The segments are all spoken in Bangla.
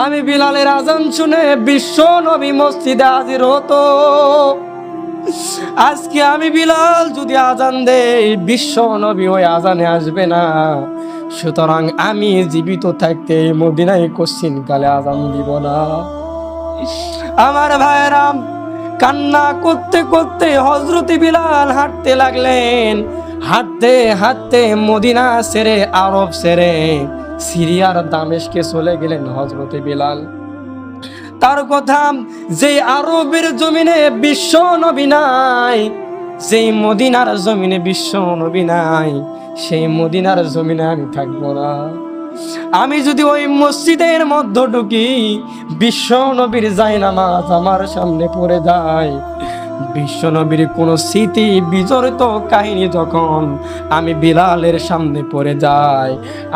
আমি বিলালের আজান শুনে বিশ্ব নবী মসজিদে হাজির হতো। আজকে আমি বিলাল যদি আজান দেই, বিশ্ব নবী ওই আজানে আসবে না। সুতরাং আমি জীবিত থাকতে মদিনায় কশ্চিন কালে আজান দিব না। আমার ভাইরাম কান্না করতে করতে হজরতি বিলাল হাঁটতে লাগলেন। হাঁটতে হাঁটতে মদিনা সেরে আরব সেরে সিরিয়ার দামেশকে চলে গেলেন হজরতে বিলাল। তার কথা, যে আরবের জমিনে বিশ্ব নবী নাই, যেই মদিনার জমিনে বিশ্ব নবী নাই, সেই মদিনার জমিনে আমি থাকব না। আমি যদি ওই মসজিদের মধ্য ঢুকি, বিশ্ব নবীর যাই নামাজ আমার সামনে পড়ে যায়। বিশ্ব নবীর কোনো স্মৃতি বিজড়িত কাহিনী যখন আমি বিলালের সামনে পড়ে যাই,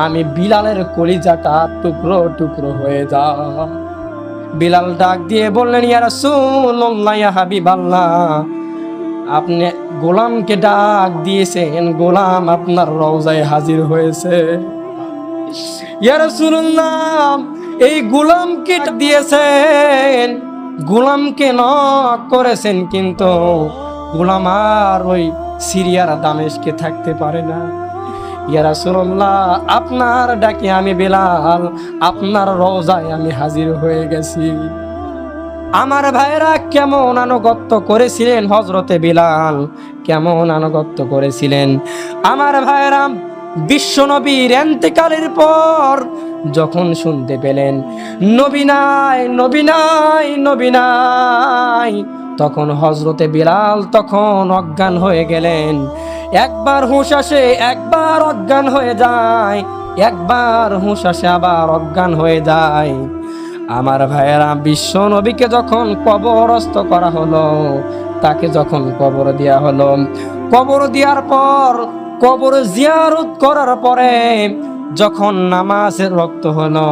আমি বিলালের কলিজাটা টুকরো টুকরো হয়ে বিলাল ডাক দিয়ে বললেন আপনি গোলামকে ডাক দিয়েছেন, গোলাম আপনার রওজায় হাজির হয়েছে। ইয়া রাসূলুল্লাহ, এই গোলামকে দিয়েছেন গোলামকে নক করেছেন কিন্তু গোলাম আর ওই সিরিয়ার দামেশকে থাকতে পারে না। ইয়া রাসূলুল্লাহ, আপনার ডাকে আমি বেলাল, আপনার রোজায় আমি হাজির হয়ে গেছি। আমার ভাইরা কেমন আনুগত্য করেছিলেন হজরতে বিলাল? কেমন আনুগত্য করেছিলেন? আমার ভাইরা বিশ্ব নবীর এন্তেকালের পর যখন শুনতে পেলেন, নবী নাই, নবী তখন হজরতে বিলাল তখন অজ্ঞান হয়ে গেলেন। একবার হুঁশ আসে, একবার অজ্ঞান হয়ে যায়, একবার হুঁশ আসে, আবার অজ্ঞান হয়ে যায়। আমার ভাইয়েরা বিশ্ব নবীকে যখন কবরস্থ করা হলো, তাকে যখন কবর দেওয়া হলো, কবর দেওয়ার পর কবর জিয়ারত করার পরে যখন নামাজের রক্ত হলো,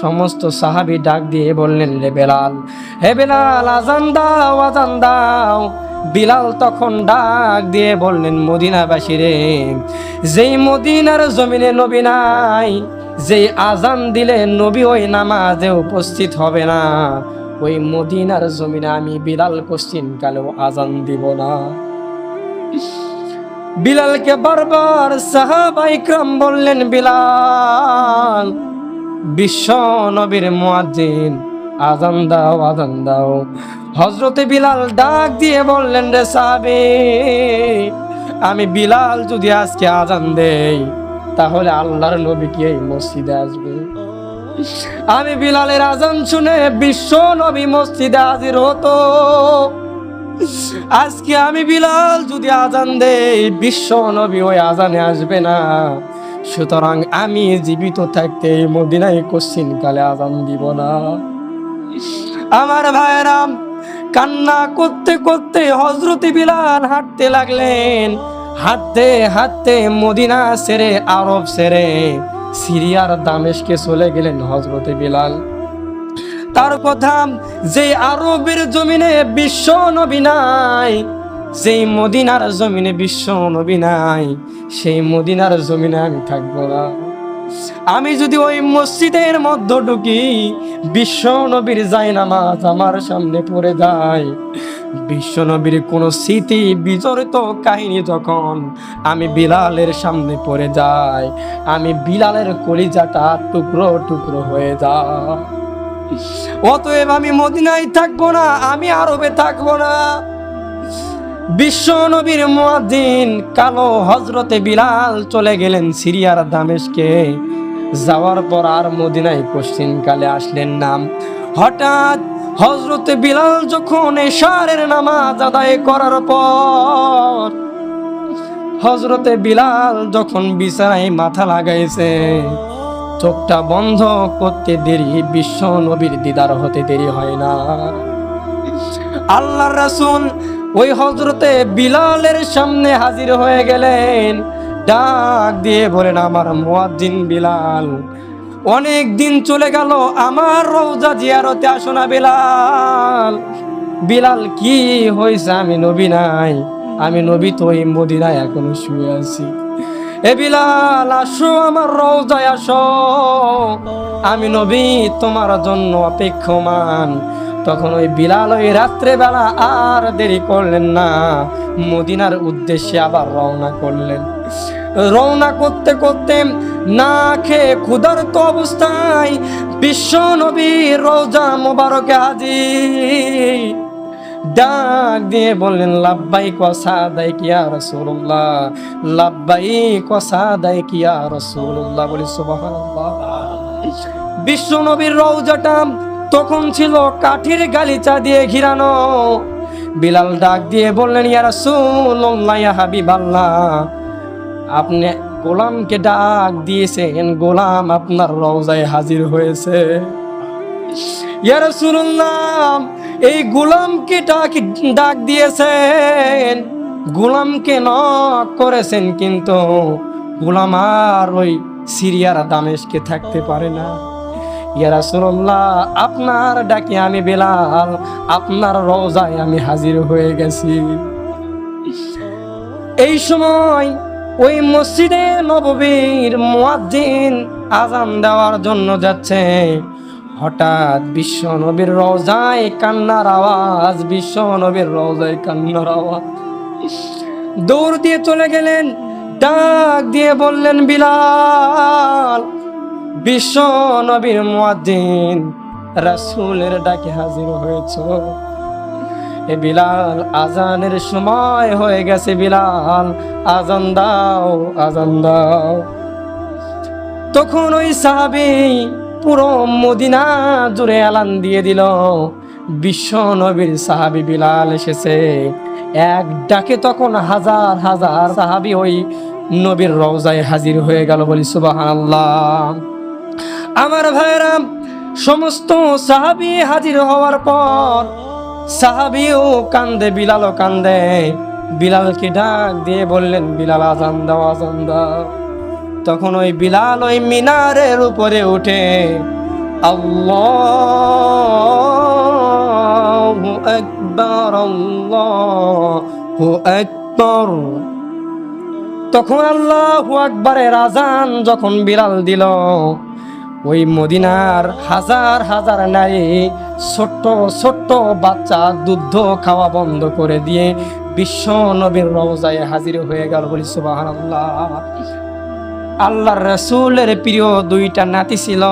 সমস্ত সাহাবি ডাক দিয়ে বললেন রে বেলাল, হে বেলাল, আজান দাও আজান দাও। বিলাল তখন ডাক দিয়ে বললেন, মদিনাবাসী রে, যেই মদিনার জমিনে নবী নাই, যেই আজান দিলে নবী ওই নামাজে উপস্থিত হবে না, ওই মদিনার জমিনে আমি বিলাল কোশ্চিন কালেও আজান দিব না। বিলালকে বারবার সাহাবাইকরাম বললেন, বিলাল, বিশ্ব নবীর মুয়াজ্জিন আজান দাও আজান দাও। হজরতে বিলাল ডাক দিয়ে বললেন, রে সাহাবে, আমি বিলাল যদি আজকে আজান দেই, তাহলে আল্লাহর নবী কি এই মসজিদে আসবে? আমি বিলালের আজান শুনে বিশ্ব নবী মসজিদে হাজির হতো। আজকে আমি বিলাল যদি আজান দেই বিশ্ব নবী ওই আজানে আসবে না। সুতরাং আমি জীবিত থাকতে মদিনায় কশ্চিন কালে আজান দিব না। আমার ভাইরাম, কান্না করতে করতে হজরতি বিলাল হাঁটতে লাগলেন। হাঁটতে হাঁটতে মদিনা সেরে আরব সেরে সিরিয়ার দামেশকে চলে গেলেন হজরতে বিলাল। তার কথা যে আরবের জমিনে বিশ্ব নবী নাই, যেই মদিনার জমিনে বিশ্ব নবী নাই, সেই মদিনার জমিনে আমি থাকব না। আমি যদি ওই মসজিদের মধ্য ঢুকি, বিশ্ব নবীর যাই নামাজ আমার সামনে পড়ে যায়। বিশ্ব নবীর কোনো স্মৃতি বিজড়িত কাহিনী যখন আমি বিলালের সামনে পড়ে যাই আমি বিলালের কলিজাটা টুকরো টুকরো হয়ে যায়। অতএব আমি মদিনায় থাকব না, আমি আরবে থাকব না। বিশ্ব নবীর মুয়াদ্দিন কালো হজরতে বিলাল চলে গেলেন সিরিয়ার দামেশকে। যাওয়ার পর আর মদিনায় পশ্চিম কালে আসলেন নাম হঠাৎ হজরতে বিলাল যখন এশারের নামাজ আদায় করার পর হজরতে বিলাল যখন বিছানায় মাথা লাগাইছে চোখটা বন্ধ করতে দেরি, বিশ্ব নবীর দিদার হতে দেরি হয় না। আল্লাহ রাসূল ওই হজরতে বিলালের সামনে হাজির হয়ে গেলেন। ডাক দিয়ে বলেন, আমার মুয়াজ্জিন বিলাল, অনেক দিন চলে গেল, আমার রওজা জিয়ারতে আসো না বিলাল। বিলাল, কি হয়েছে? আমি নবী নাই, আমি নবী তো এই মদিনায় এখনও শুয়ে আছি। এ বিলাল, আসো আমার রওজায়, আসো। আমি নবী, তোমার জন্য অপেক্ষমান। তখন ওই বিলাল ওই রাত্রেবেলা আর দেরি করলেন না। মদিনার উদ্দেশ্যে আবার রওনা করলেন। রওনা করতে করতে না খেয়ে ক্ষুধার্ত অবস্থায় বিশ্ব নবীর রোজা মোবারকে হাজির। ডাক দিয়ে বললেন লাব্বাই কষা দেয় কিয়া রসুল্লাহ লাব্বাই কষা দেয় কিয়া রসুল্লাহ বলি, সুবহানাল্লাহ। বিশ্ব নবীর রওজাটা তখন ছিল কাঠের গালিচা দিয়ে ঘিরানো। বিলাল ডাক দিয়ে বললেন, ইয়া রাসূলুল্লাহ, ইয়া হাবিবাল্লাহ, আপনি গোলামকে ডাক দিয়েছেন, গোলাম আপনার রওজায় হাজির হয়েছে। ইয়া রাসূলুল্লাহ, এই গোলামকে ডাক ডাক দিয়েছেন। গোলামকে নক করেছেন, কিন্তু গোলাম আর ওই সিরিয়ার দামেশকে থাকতে পারে না। ইয়া রাসূলুল্লাহ, আপনার ডাকে আমি বেলাল, আপনার রোজায় আমি হাজির হয়ে গেছি। এই সময় ওই মসজিদে নববীর মুয়াজ্জিন আজান দেওয়ার জন্য যাচ্ছে। হঠাৎ বিশ্ব নবীর রওজায় কান্নার আওয়াজ, বিশ্ব নবীর রওজায় কান্নার আওয়াজ। দৌড় দিয়ে চলে গেলেন, ডাক দিয়ে বললেন, বিলাল, বিশ্ব নবীর মুয়াজ্জিন, রাসূলের ডাকে হাজির হয়েছে। এ বিলাল, আজানের সময় হয়ে গেছে বিলাল, আজান দাও আজান দাও। তখন ওই সাহাবি পুরো মদিনা জুড়ে এলান দিয়ে দিল। বিশ্ব নবীর সাহাবি বিলাল এসেছে। এক ডাকে তখন হাজার হাজার সাহাবি ওই নবীর রওজায় হাজির হয়ে গেল বলি, সুবহানাল্লাহ। আমার ভাইরাম সমস্ত সাহাবি হাজির হওয়ার পর সাহাবিও কান্দে, বিলালও কান্দে। বিলালকে ডাক দিয়ে বললেন, বিলাল, আজান দাও আজান দাও। তখন ওই বিলাল ওই মিনারের উপরে উঠে, আল্লাহু আল্লাহু তখন আল্লাহ আকবারের আজান যখন বিলাল দিল, ওই মদিনার হাজার হাজার নারী ছোট্ট ছোট্ট বাচ্চা দুধ খাওয়া বন্ধ করে দিয়ে বিশ্ব নবীর রওজায় হাজির হয়ে গেল বলি সুবাহান আল্লাহ আল্লাহর রসুলের প্রিয় দুইটা নাতি ছিল।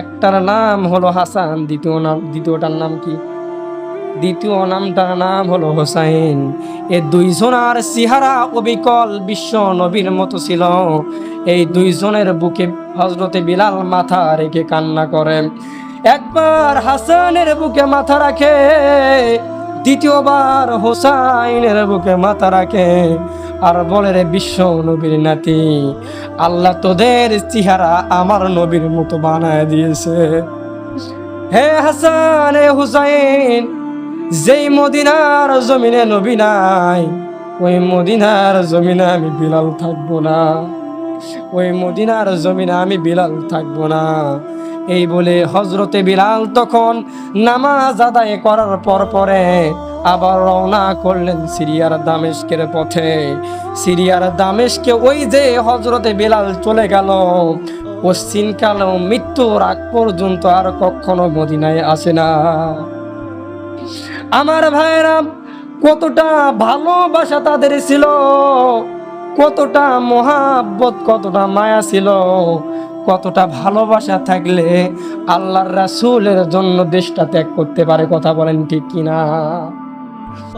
একটার নাম হলো হাসান, দ্বিতীয় নাম দ্বিতীয়টার নাম কি? দ্বিতীয় নামটার নাম হলো হোসাইন। এ দুইজনার সিহারা অবিকল, বিশ্ব নবীর মতো ছিল। এই দুইজনের বুকে হজরতে বিলাল মাথা রেখে কান্না করেন একবার হাসানের বুকে মাথা রাখে, দ্বিতীয়বার হোসাইনের বুকে মাথা রাখে। আর বলে রে বিশ্ব নবীর নাতি, আল্লাহ তোদের চেহারা আমার নবীর মতো বানায় দিয়েছে। হে হাসান, হে হুসাইন, যেই মদিনার জমিনে নবী নাই, ওই মদিনার জমিনে আমি বিলাল থাকব না। ওই মদিনার জমিনে আমি বিলাল থাকব না। এই বলে হজরতে বিলাল তখন নামাজ আদায় করার পর পরে আবার রওনা করলেন সিরিয়ার দামেশকের পথে। সিরিয়ার দামেশকে ওই যে হজরতে বিলাল চলে গেল। পশ্চিমকালেও মৃত্যুর আগ পর্যন্ত আর কখনো মদিনায় আসে না। আমার ভাইরা কতটা ভালোবাসা তাদের ছিল, কতটা মহাব্বত, কতটা মায়া ছিল, কতটা ভালোবাসা থাকলে আল্লাহর রাসূলের জন্য দেশটা ত্যাগ করতে পারে কথা বলেন ঠিক কিনা? soul.